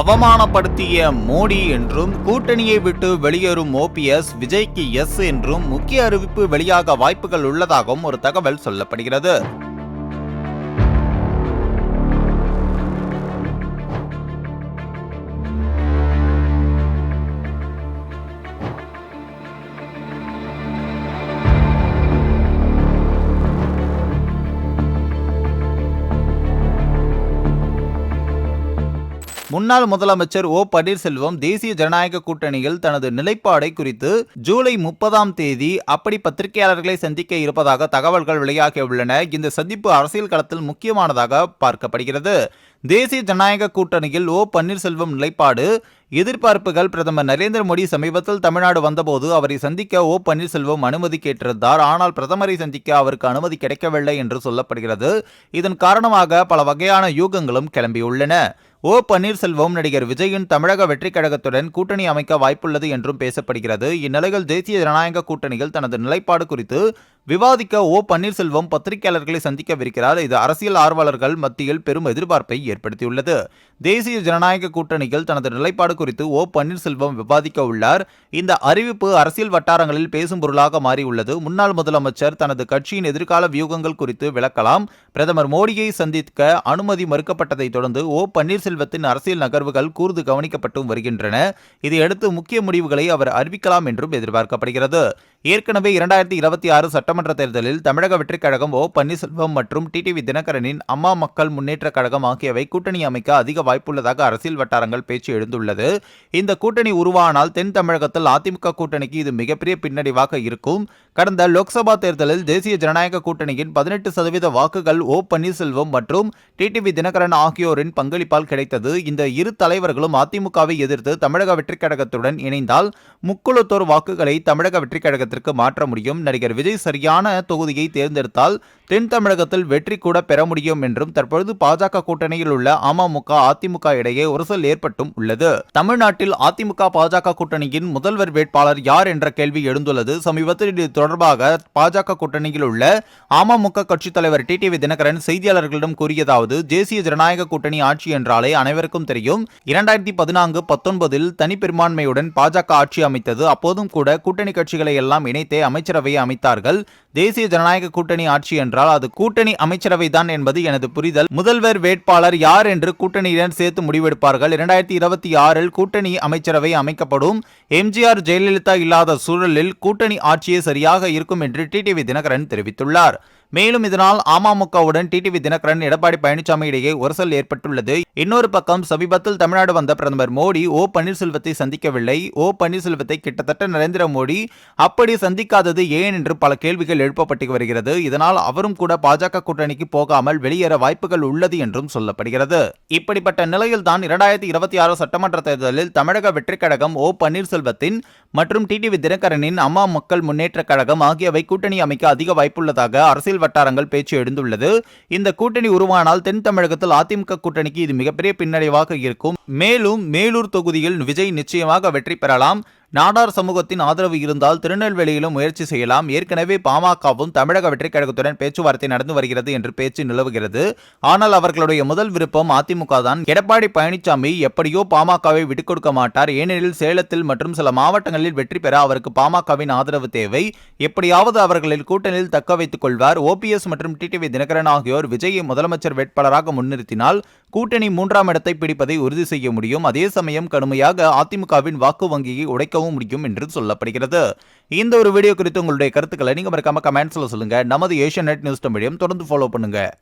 அவமானப்படுத்திய மோடி என்றும் கூட்டணியை விட்டு வெளியேறும் ஓபிஎஸ் விஜய்க்கு எஸ் என்றும் முக்கிய அறிவிப்பு வெளியாக வாய்ப்புகள் உள்ளதாகவும் ஒரு தகவல் சொல்லப்படுகிறது. முன்னாள் முதலமைச்சர் ஓ பன்னீர்செல்வம் தேசிய ஜனநாயக கூட்டணியில் தனது நிலைப்பாடை குறித்து ஜூலை முப்பதாம் தேதி அப்படி பத்திரிகையாளர்களை சந்திக்க இருப்பதாக தகவல்கள் வெளியாகியுள்ளன. இந்த சந்திப்பு அரசியல் களத்தில் முக்கியமானதாக பார்க்கப்படுகிறது. தேசிய ஜனநாயக கூட்டணியில் ஓ பன்னீர்செல்வம் நிலைப்பாடு எதிர்பார்ப்புகள் பிரதமர் நரேந்திர மோடி சமீபத்தில் தமிழ்நாடு வந்தபோது அவரை சந்திக்க ஓ பன்னீர்செல்வம் அனுமதி கேட்டிருந்தார். ஆனால் பிரதமரை சந்திக்க அவருக்கு அனுமதி கிடைக்கவில்லை என்று சொல்லப்படுகிறது. இதன் காரணமாக பல வகையான யூகங்களும் கிளம்பியுள்ளன. ஓ பன்னீர்செல்வம் நடிகர் விஜயின் தமிழக வெற்றிக் கழகத்துடன் கூட்டணி அமைக்க வாய்ப்புள்ளது என்றும் பேசப்படுகிறது. இந்நிலையில் தேசிய ஜனநாயக கூட்டணியில் தனது நிலைப்பாடு குறித்து விவாதிக்க ஓ பன்னீர்செல்வம் பத்திரிகையாளர்களை சந்திக்கவிருக்கிறார். இது அரசியல் ஆர்வலர்கள் மத்தியில் பெரும் எதிர்பார்ப்பை ஏற்படுத்தியுள்ளது. தேசிய ஜனநாயக கூட்டணியில் தனது நிலைப்பாடு குறித்து ஓ பன்னீர்செல்வம் விவாதிக்க உள்ளார். இந்த அறிவிப்பு அரசியல் வட்டாரங்களில் பேசும் பொருளாக மாறியுள்ளது. முன்னாள் முதலமைச்சர் தனது கட்சியின் எதிர்கால வியூகங்கள் குறித்து விளக்கலாம். பிரதமர் மோடியை சந்திக்க அனுமதி மறுக்கப்பட்டதை தொடர்ந்து ஓ பன்னீர்செல்வத்தின் அரசியல் நகர்வுகள் கூர்ந்து கவனிக்கப்பட்டும் வருகின்றன. இதையடுத்து முக்கிய முடிவுகளை அவர் அறிவிக்கலாம் என்றும் எதிர்பார்க்கப்படுகிறது. ஏற்கனவே இரண்டாயிரத்தி இருபத்தி ஆறு சட்டமன்ற தேர்தலில் தமிழக வெற்றிக் கழகம் ஓ பன்னீர்செல்வம் மற்றும் டிடிவி தினகரனின் அம்மா மக்கள் முன்னேற்ற கழகம் ஆகியவை கூட்டணி அமைக்க அதிக வாய்ப்புள்ளதாக அரசியல் வட்டாரங்கள் பேச்சு எழுந்துள்ளது. இந்த கூட்டணி உருவானால் தென் தமிழகத்தில் அதிமுக கூட்டணிக்கு இது மிகப்பெரிய பின்னடைவாக இருக்கும். கடந்த லோக்சபா தேர்தலில் தேசிய ஜனநாயக கூட்டணியின் பதினெட்டு சதவீத வாக்குகள் ஓ பன்னீர்செல்வம் மற்றும் டிடிவி தினகரன் ஆகியோரின் பங்களிப்பால் கிடைத்தது. இந்த இரு தலைவர்களும் அதிமுகவை எதிர்த்து தமிழக வெற்றிக் கழகத்துடன் இணைந்தால் முக்குளத்தோர் வாக்குகளை தமிழக வெற்றிக் கழகத்திற்கு மாற்ற முடியும். நடிகர் விஜய் சரியான தொகுதியை தேர்ந்தெடுத்தால் தென் தமிழகத்தில் வெற்றி கூட பெற முடியும் என்றும் தற்பொழுது பாஜக கூட்டணியில் உள்ள அமமுக அதிமுக இடையே உரசல் ஏற்பட்டும் உள்ளது. தமிழ்நாட்டில் அதிமுக பாஜக கூட்டணியின் முதல்வர் வேட்பாளர் யார் என்ற கேள்வி எழுந்துள்ளது. சமீபத்தில் இது தொடர்பாக பாஜக கூட்டணியில் உள்ள அமமுக கட்சித் தலைவர் டி டிவி தினகரன் செய்தியாளர்களிடம் கூறியதாவது தேசிய ஜனநாயக கூட்டணி ஆட்சி என்றாலே அனைவருக்கும் தெரியும். இரண்டாயிரத்தி பதினான்கு பத்தொன்பதில் தனிப்பெரும்பான்மையுடன் பாஜக ஆட்சி அமைத்தது. அப்போதும் கூட கூட்டணி கட்சிகளை எல்லாம் இணைத்தே அமைச்சரவையை அமைத்தார்கள். தேசிய ஜனநாயக கூட்டணி ஆட்சி என்றால் அது கூட்டணி அமைச்சரவை தான் என்பது எனது புரிதல். முதல்வர் வேட்பாளர் யார் என்று கூட்டணியுடன் சேர்த்து முடிவெடுப்பார்கள். இரண்டாயிரத்தி இருபத்தி ஆறில் கூட்டணி அமைச்சரவை அமைக்கப்படும். எம்ஜிஆர் ஜெயலலிதா இல்லாத சூழலில் கூட்டணி ஆட்சியே சரியாக இருக்கும் என்று டிடிவி தினகரன் தெரிவித்துள்ளார். மேலும் இதனால் அமமுகவுடன் டிடிவி தினகரன் எடப்பாடி பழனிசாமி இடையே உரசல் ஏற்பட்டுள்ளது. இன்னொரு பக்கம் சமீபத்தில் தமிழ்நாடு வந்த பிரதமர் மோடி ஓ பன்னீர்செல்வத்தை சந்திக்கவில்லை. ஓ பன்னீர்செல்வத்தை கிட்டத்தட்ட நரேந்திர மோடி. அப்படி சந்திக்காதது ஏன் என்று பல கேள்விகள் எழுப்பப்பட்டு வருகிறது. இதனால் அவரும் கூட பாஜக கூட்டணிக்கு போகாமல் வெளியேற வாய்ப்புகள் உள்ளது என்றும் சொல்லப்படுகிறது. இப்படிப்பட்ட நிலையில் தான் இரண்டாயிரத்தி இருபத்தி ஆறு சட்டமன்ற தேர்தலில் தமிழக வெற்றிக் கழகம் ஓ. பன்னீர்செல்வத்தின் மற்றும் டிடிவி தினகரனின் அம்மா மக்கள் முன்னேற்ற கழகம் ஆகியவை கூட்டணி அமைக்க அதிக வாய்ப்புள்ளதாக அரசியல் வட்டாரங்கள் பேச்சு எழுந்துள்ளது. இந்த கூட்டணி உருவானால் தென் தமிழகத்தில் அதிமுக கூட்டணிக்கு இது மிகப்பெரிய பின்னடைவாக இருக்கும். மேலும் மேலூர் தொகுதியில் விஜய் நிச்சயமாக வெற்றி பெறலாம். நாடார் சமூகத்தின் ஆதரவு இருந்தால் திருநெல்வேலியிலும் முயற்சி செய்யலாம். ஏற்கனவே பாமகவும் தமிழக வெற்றிக் கழகத்துடன் பேச்சுவார்த்தை நடந்து வருகிறது என்று பேச்சு நிலவுகிறது. ஆனால் அவர்களுடைய முதல் விருப்பம் அதிமுக தான் எடப்பாடி பழனிசாமி எப்படியோ பாமகவை விட்டுக் கொடுக்க மாட்டார். ஏனெனில் சேலத்தில் மற்றும் சில மாவட்டங்களில் வெற்றி பெற அவருக்கு பாமகவின் ஆதரவு தேவை. எப்படியாவது அவர்களில் கூட்டணியில் தக்க வைத்துக் கொள்வார். ஓபிஎஸ் மற்றும் டிடிவி தினகரன் ஆகியோர் விஜயை முதலமைச்சர் வேட்பாளராக முன்னிறுத்தினால் கூட்டணி மூன்றாம் இடத்தை பிடிப்பதை உறுதி செய்ய முடியும். அதே சமயம் கடுமையாக அதிமுகவின் வாக்கு வங்கியை உடைக்கவும் முடியும் என்று சொல்லப்படுகிறது. இந்த ஒரு வீடியோ குறித்து உங்களுடைய கருத்துக்களை நீங்க மறக்காம கமெண்ட்ஸில் சொல்லுங்க. நமது ஏஷியன் நெட் நியூஸ் மீடியம் தொடர்ந்து ஃபாலோ பண்ணுங்க.